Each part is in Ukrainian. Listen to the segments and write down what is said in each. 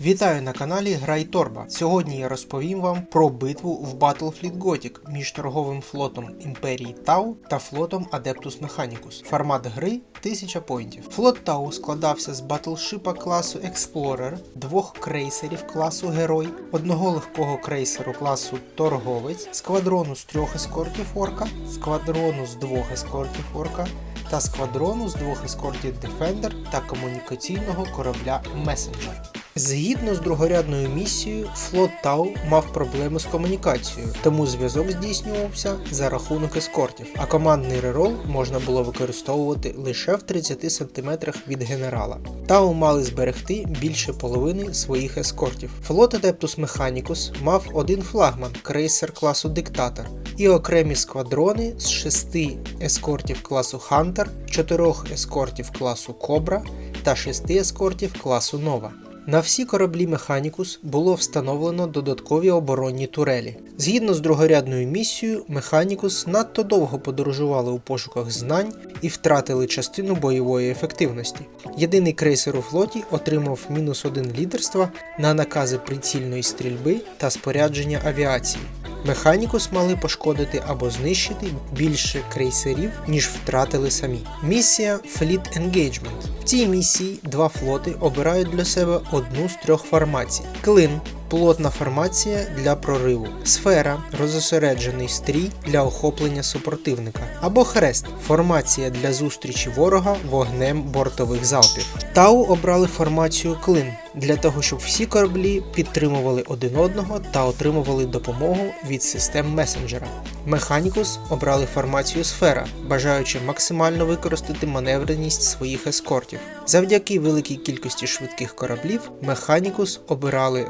Вітаю на каналі Грай Торба. Сьогодні я розповім вам про битву в Battlefleet Gothic між торговим флотом Імперії Тау та флотом Adeptus Mechanicus. Формат гри 1000 поінтів. Флот Тау складався з батлшипа класу Explorer, двох крейсерів класу Герой, одного легкого крейсеру класу Торговець, сквадрону з трьох ескортів Орка, сквадрону з двох ескортів Орка та сквадрону з двох ескортів Defender та комунікаційного корабля Messenger. Згідно з другорядною місією, флот Тау мав проблеми з комунікацією, тому зв'язок здійснювався за рахунок ескортів, а командний рерол можна було використовувати лише в 30 см від генерала. Тау мали зберегти більше половини своїх ескортів. Флот Adeptus Mechanicus мав один флагман крейсер класу Диктатор і окремі сквадрони з 6 ескортів класу Hunter, 4 ескортів класу Кобра та 6 ескортів класу Нова. На всі кораблі Механікус було встановлено додаткові оборонні турелі. Згідно з другорядною місією, Механікус надто довго подорожували у пошуках знань і втратили частину бойової ефективності. Єдиний крейсер у флоті отримав мінус один лідерства на накази прицільної стрільби та спорядження авіації. Механікус мали пошкодити або знищити більше крейсерів, ніж втратили самі. Місія Fleet Engagement. В цій місії два флоти обирають для себе одну з трьох формацій: клин. Плотна формація для прориву, сфера розосереджений стрій для охоплення супротивника, або хрест формація для зустрічі ворога вогнем бортових залпів. Тау обрали формацію клин для того, щоб всі кораблі підтримували один одного та отримували допомогу від систем месенджера. Механікус обрали формацію сфера, бажаючи максимально використати маневреність своїх ескортів. Завдяки великій кількості швидких кораблів, Механікус обирали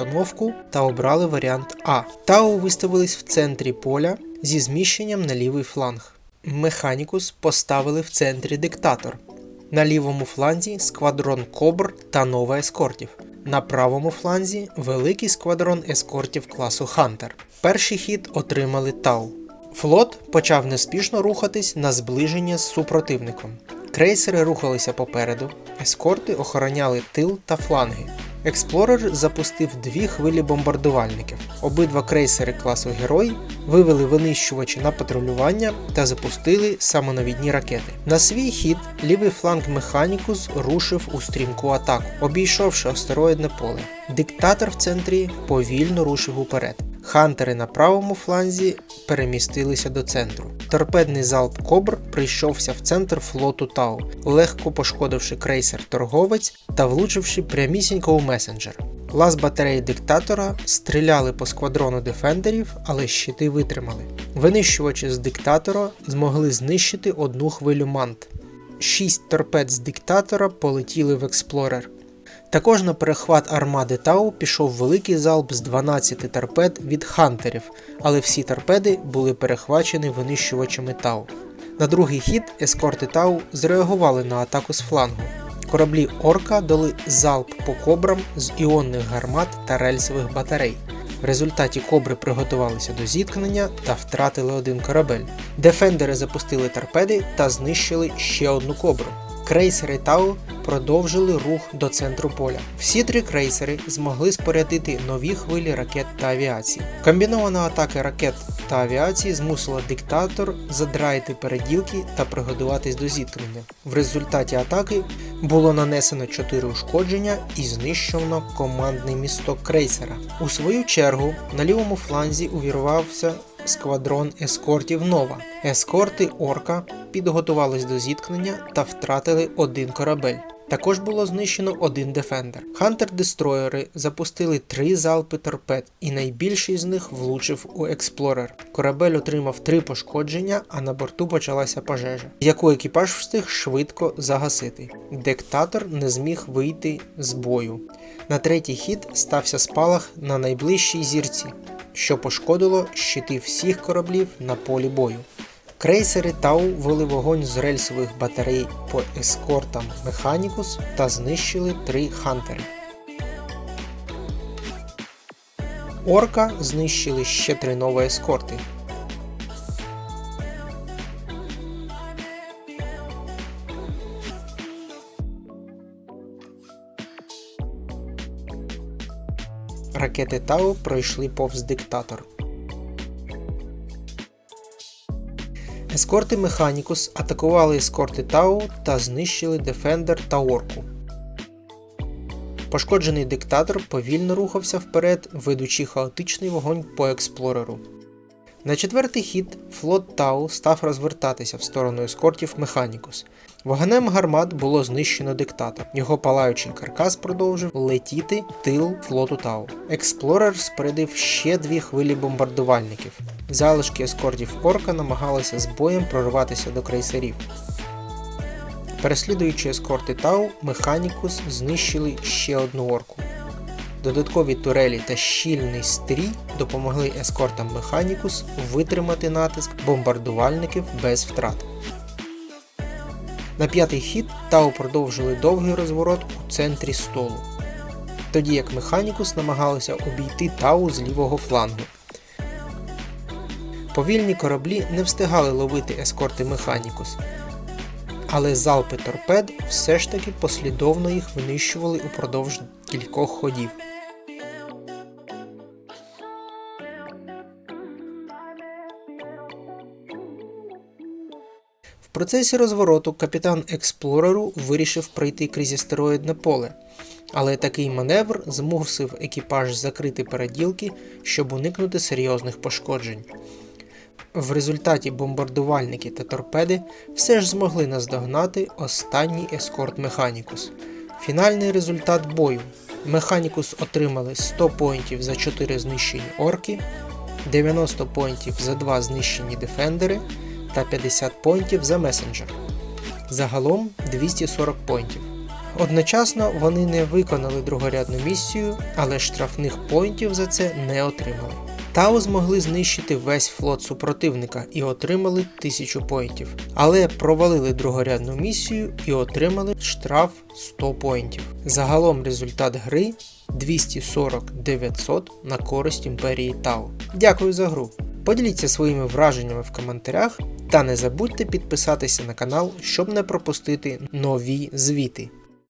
розстановку та обрали варіант А. Тау виставились в центрі поля зі зміщенням на лівий фланг. Механікус поставили в центрі диктатор. На лівому фланзі сквадрон Кобр та нова ескортів. На правому фланзі великий сквадрон ескортів класу Хантер. Перший хід отримали Тау. Флот почав неспішно рухатись на зближення з супротивником. Крейсери рухалися попереду, ескорти охороняли тил та фланги. Експлорер запустив дві хвилі бомбардувальників. Обидва крейсери класу Герой вивели винищувачі на патрулювання та запустили самонавідні ракети. На свій хід лівий фланг Механікус рушив у стрімку атаку, обійшовши астероїдне поле. Диктатор в центрі повільно рушив уперед. Хантери на правому фланзі перемістилися до центру. Торпедний залп Кобр прийшовся в центр флоту Тау, легко пошкодивши крейсер торговець та влучивши прямісінько у месенджер. Лаз батареї диктатора стріляли по сквадрону дефендерів, але щити витримали. Винищувачі з диктатора змогли знищити одну хвилю мант. Шість торпед з диктатора полетіли в експлорер. Також на перехват армади Тау пішов великий залп з 12 торпед від хантерів, але всі торпеди були перехвачені винищувачами Тау. На другий хід ескорти Тау зреагували на атаку з флангу. Кораблі Орка дали залп по кобрам з іонних гармат та рельсових батарей. В результаті кобри приготувалися до зіткнення та втратили один корабель. Дефендери запустили торпеди та знищили ще одну кобру. Крейсери Тау продовжили рух до центру поля. Всі три крейсери змогли спорядити нові хвилі ракет та авіації. Комбінована атака ракет та авіації змусила диктатор задраїти переділки та приготуватись до зіткнення. В результаті атаки було нанесено 4 ушкодження і знищено командний місток крейсера. У свою чергу на лівому фланзі увірвався сквадрон ескортів Нова. Ескорти Орка підготувались до зіткнення та втратили один корабель. Також було знищено один дефендер. Хантер-дестройери запустили три залпи торпед, і найбільший з них влучив у експлорер. Корабель отримав три пошкодження, а на борту почалася пожежа, яку екіпаж встиг швидко загасити. Диктатор не зміг вийти з бою. На третій хід стався спалах на найближчій зірці, що пошкодило щити всіх кораблів на полі бою. Крейсери Тау вели вогонь з рельсових батарей по ескортам Механікус та знищили три хантери. Орка знищили ще три нові ескорти. Ракети Тау пройшли повз диктатор. Ескорти Механікус атакували ескорти Тау та знищили Дефендер та Орку. Пошкоджений диктатор повільно рухався вперед, ведучи хаотичний вогонь по експлореру. На четвертий хід флот Тау став розвертатися в сторону ескортів Механікус. Вогнем гармат було знищено диктатор. Його палаючий каркас продовжив летіти тил флоту Тау. Експлорер спорядив ще дві хвилі бомбардувальників. Залишки ескортів Орка намагалися з боєм прорватися до крейсерів. Переслідуючи ескорти Тау, Механікус знищили ще одну орку. Додаткові турелі та щільний стрій допомогли ескортам Механікус витримати натиск бомбардувальників без втрат. На п'ятий хід Тау продовжили довгий розворот у центрі столу, тоді як Механікус намагалися обійти Тау з лівого флангу. Повільні кораблі не встигали ловити ескорти Механікус, але залпи торпед все ж таки послідовно їх винищували упродовж кількох ходів. В процесі розвороту капітан Експлореру вирішив пройти крізь астероїдне поле, але такий маневр змусив екіпаж закрити переділки, щоб уникнути серйозних пошкоджень. В результаті бомбардувальники та торпеди все ж змогли наздогнати останній ескорт Механікус. Фінальний результат бою. Механікус отримали 100 поінтів за 4 знищені орки, 90 поінтів за 2 знищені дефендери та 50 поінтів за месенджер. Загалом 240 поінтів. Одночасно вони не виконали другорядну місію, але штрафних поінтів за це не отримали. Тау змогли знищити весь флот супротивника і отримали 1000 поінтів, але провалили другорядну місію і отримали штраф 100 поінтів. Загалом результат гри 240-900 на користь імперії Тау. Дякую за гру. Поділіться своїми враженнями в коментарях та не забудьте підписатися на канал, щоб не пропустити нові звіти.